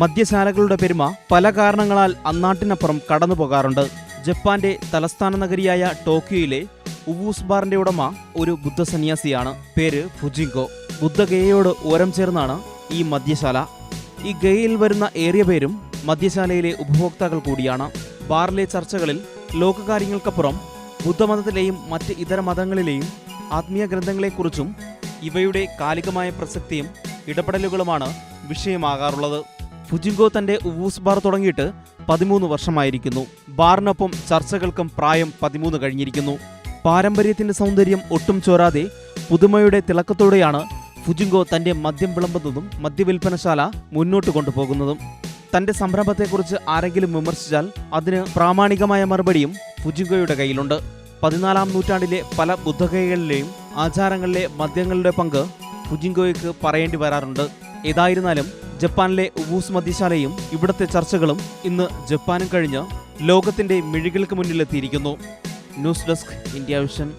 മദ്യശാലകളുടെ പെരുമ പല കാരണങ്ങളാൽ അന്നാട്ടിനപ്പുറം കടന്നുപോകാറുണ്ട് ജപ്പാന്റെ തലസ്ഥാന നഗരിയായ ടോക്കിയോയിലെ ഉവൂസ് ബാറിന്റെ ഉടമ ഒരു ബുദ്ധ സന്യാസിയാണ്. പേര് ഫുജിങ്കോ. ബുദ്ധഗയയോട് ഓരം ചേർന്നാണ് ഈ മദ്യശാല. ഈ ഗയയിൽ വരുന്ന ഏറിയ പേരും മദ്യശാലയിലെ ഉപഭോക്താക്കൾ കൂടിയാണ്. ബാറിലെ ചർച്ചകളിൽ ലോകകാര്യങ്ങൾക്കപ്പുറം ബുദ്ധമതത്തിലെയും മറ്റ് ഇതര മതങ്ങളിലെയും ആത്മീയ ഗ്രന്ഥങ്ങളെക്കുറിച്ചും ഇവയുടെ കാലികമായ പ്രസക്തിയും ഇടപെടലുകളുമാണ് വിഷയമാകാറുള്ളത്. ഫുജിങ്കോ തന്റെ ഉവൂസ് ബാർ തുടങ്ങിയിട്ട് പതിമൂന്ന് വർഷമായിരിക്കുന്നു. ബാറിനൊപ്പം ചർച്ചകൾക്കും പ്രായം പതിമൂന്ന് കഴിഞ്ഞിരിക്കുന്നു. പാരമ്പര്യത്തിന്റെ സൗന്ദര്യം ഒട്ടും ചോരാതെ പുതുമയുടെ തിളക്കത്തോടെയാണ് ഫുജിങ്കോ തന്റെ മദ്യം വിളമ്പുന്നതും മദ്യവിൽപ്പനശാല മുന്നോട്ട് കൊണ്ടുപോകുന്നതും. തന്റെ സംരംഭത്തെക്കുറിച്ച് ആരെങ്കിലും വിമർശിച്ചാൽ അതിന് പ്രാമാണികമായ മറുപടിയും ഫുജിങ്കോയുടെ കയ്യിലുണ്ട്. പതിനാലാം നൂറ്റാണ്ടിലെ പല ബുദ്ധകൈകളിലെയും ആചാരങ്ങളിലെ മദ്യങ്ങളുടെ പങ്ക് ഫുജിങ്കോയ്ക്ക് പറയേണ്ടി വരാറുണ്ട്. ഏതായിരുന്നാലും ജപ്പാനിലെ ഉവൂസ് മദ്യശാലയും ഇവിടുത്തെ ചർച്ചകളും ഇന്ന് ജപ്പാനും കഴിഞ്ഞ് ലോകത്തിന്റെ മിഴികൾക്ക് മുന്നിലെത്തിയിരിക്കുന്നു. News desk India vision.